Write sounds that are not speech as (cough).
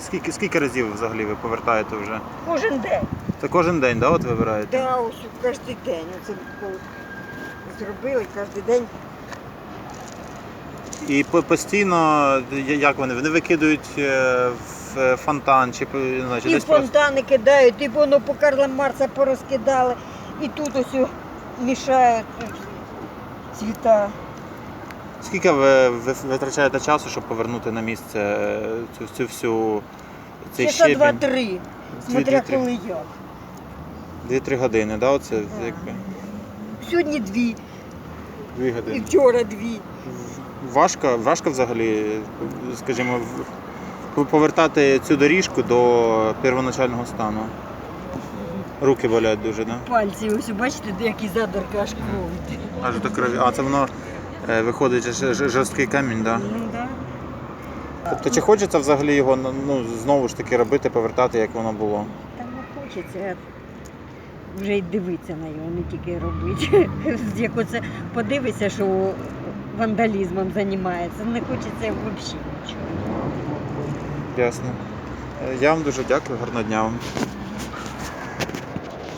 Скільки, скільки разів взагалі ви повертаєте вже? Кожен день. Це кожен день, да, от вибираєте? Да, ось кожен день. Оце зробили кожен день. І постійно, як вони? Вони викидують е, в фонтан чи, не знаю, чи І десь просто. фонтани кидають, і воно по Карла Марса порозкидали. І тут ось мішають цвіта. Скільки ви ви витрачаєте часу, щоб повернути на місце е, цю, цю всю цей Часа щебінь? два-три. Смотря Дві-три. коли як. Дві-три години, да? Оце якби Сьогодні дві, дві і години. вчора дві. Важко, важко взагалі, скажімо, в- повертати цю доріжку до первоначального стану. Руки болять дуже, да? Пальці, ось бачите, які задорки аж кров. йде. Аж до крові. А це воно виходить ж- ж- жорсткий камінь, да? Ну да. Тобто чи хочеться взагалі його ну, знову ж таки робити, повертати, як воно було? Та не хочеться вже й дивитися на його, не тільки робити. (laughs) Як оце подивишся, що вандалізмом займається, не хочеться взагалі нічого. Ясно. Е, Я вам дуже дякую, гарного дня вам.